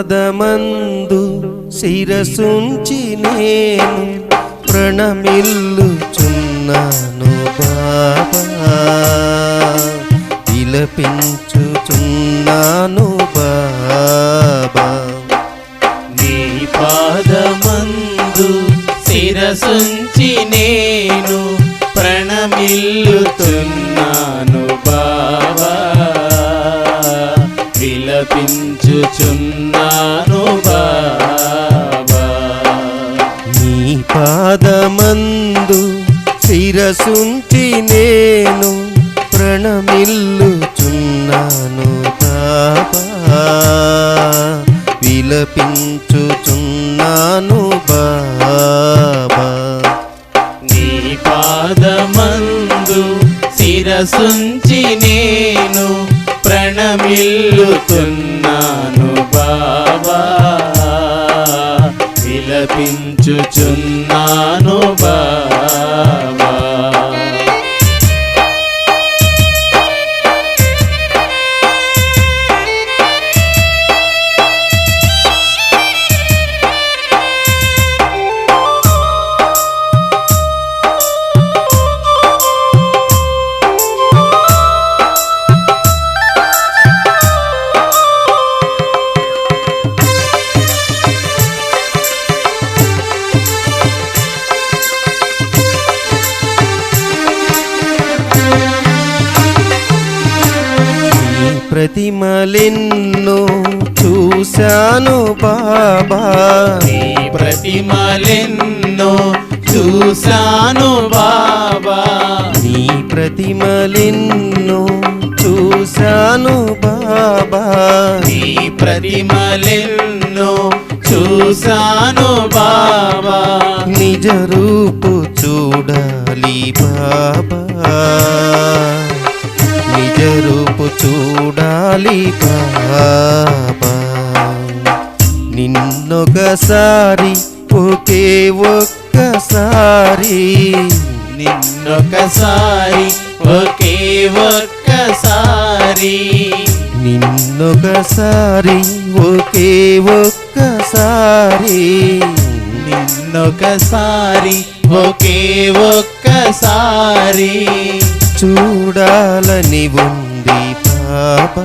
పాదమందు శిరసుంచి నేను ప్రణమిల్లుచున్నాను బాబా. విలపించుచున్నాను బాబా. నీ పాదమందు శిరసుంచి నేను ప్రణమిల్లుతున్నాను బాబా. విలపించుచున్నాను శిరసుంచి నేను ప్రణమిల్లుచున్నాను బాబా విలపించుచున్నాను బాబా. నీ పాదమందు శిరసుంచి నేను ప్రణమిల్లుతున్నాను బాబా. విలపించుచున్నాను ప్రతిమలెన్నో చూశాను బాబా. నీ ప్రతిమలెన్నో చూశాను బాబా. నీ ప్రతిమలెన్నో చూశాను బాబా. నీ ప్రతిమలెన్నో చూశాను బాబా. నిజ రూపు చూడాలి బాబా. నిజ రూపు చూడాలి బాబా నిన్నొకసారి ఒకే ఒక్కసారి. నిన్నొకసారి ఒకే ఒక్కసారి. నిన్నొకసారి ఒకే ఒక్కసారి. నిన్నొకసారి ఒకే ఒక్కసారి. చూడాలని ఉంది బాబా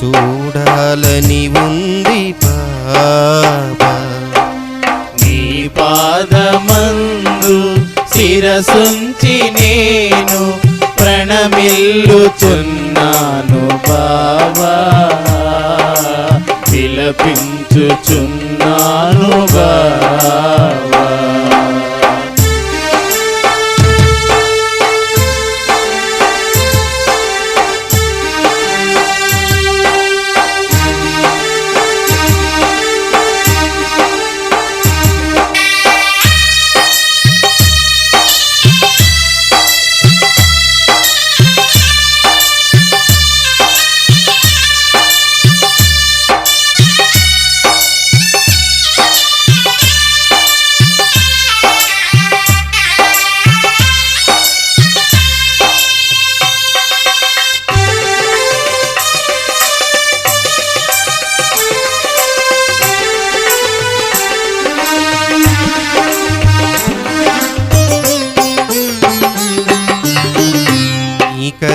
చూడాలని ఉంది పాపా నీ పాదమందు శిరసుంచి నేను ప్రణమిల్లుచున్నాను బాబా. విలపించుచున్నా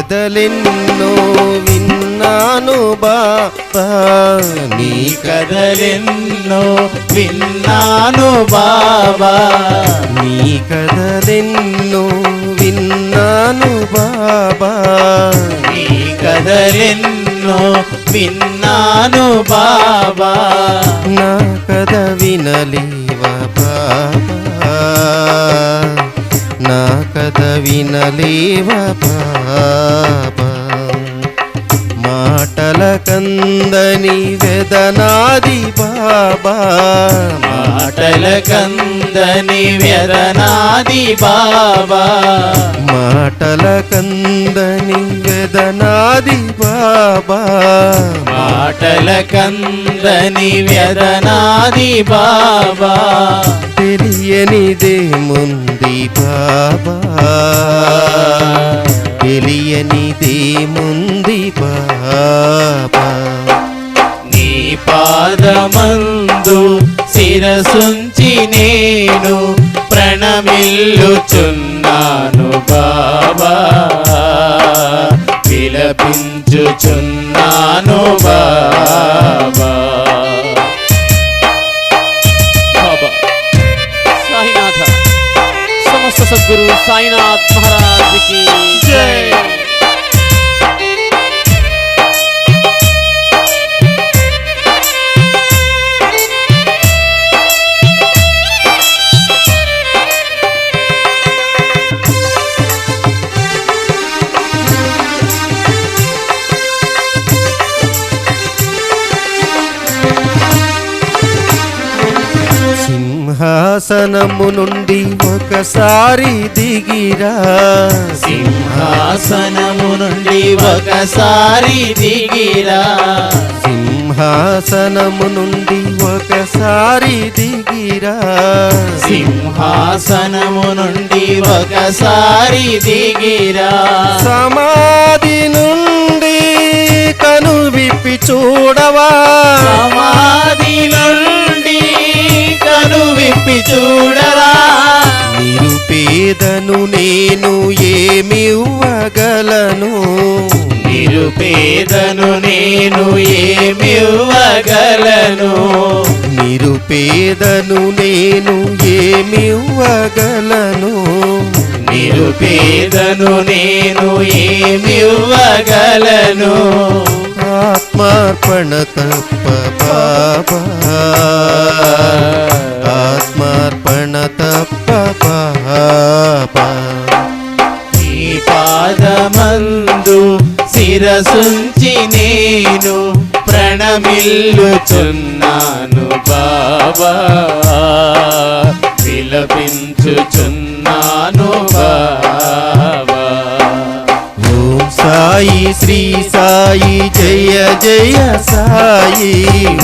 కథలెన్నో విన్నాను బాబా నీ కథలెన్నో విన్నాను బాబా. నీ కథలెన్నో విన్నాను బాబా. నీ కథలెన్నో విన్నాను బాబా. నా కథ వినలేవా వినలేవ పాప? మాటల కందని వెదనాది బాబా. మాటల కందని వ్యరనాది బాబా. మాటల కందని వెదనాది బాబా. మాటల కందని వ్యరనాది బాబా. తెలియనిదేముంది బాబా. తెలియనిదేముంది బాబా పాదమందు శిరసుంచి నేను ప్రణమిల్లుచున్నాను బాబా. విలపించుచున్నాను బాబా. సమస్త సద్గురు సాయినాథ్ మహారాజ్కి సింహాసనము నుండి ఒకసారి దిగిరా. సింహాసనము నుండి ఒకసారి దిగిరా. సింహాసనము నుండి ఒకసారి దిగిరా. సింహాసనము నుండి ఒకసారి దిగిరా. సమాధి నుండి కను విప్పి చూడవా. సమాధి నుండి కను విప్పి చూడరా. నిరుపేదను నేను ఏమి ఇవ్వగలను? నిరుపేదను నేను ఏమి ఇవ్వగలను? నిరుపేదను నేను ఏమి ఇవ్వగలను? నిరుపేదను నేను ఏమి ఇవ్వగలను? ఆత్మార్పణ తప్ప బాబా. ప్రణమిల్లుచున్నాను బాబా. విలపించుచున్నాను బాబా. ఓం సాయి శ్రీ సాయి జయ జయ సాయి.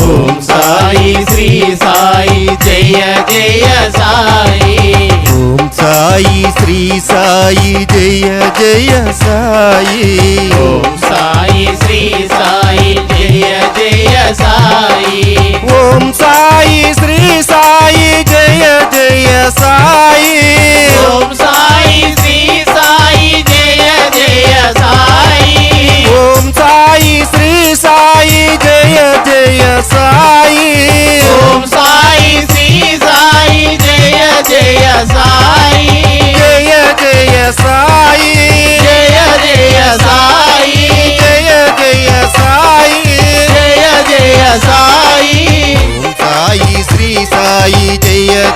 ఓం సాయి శ్రీ సాయి జయ జయ సాయి. ఓం సాయి శ్రీ సాయి జయ జయ సాయి. ఓం సాయి శ్రీ సాయి ओम साई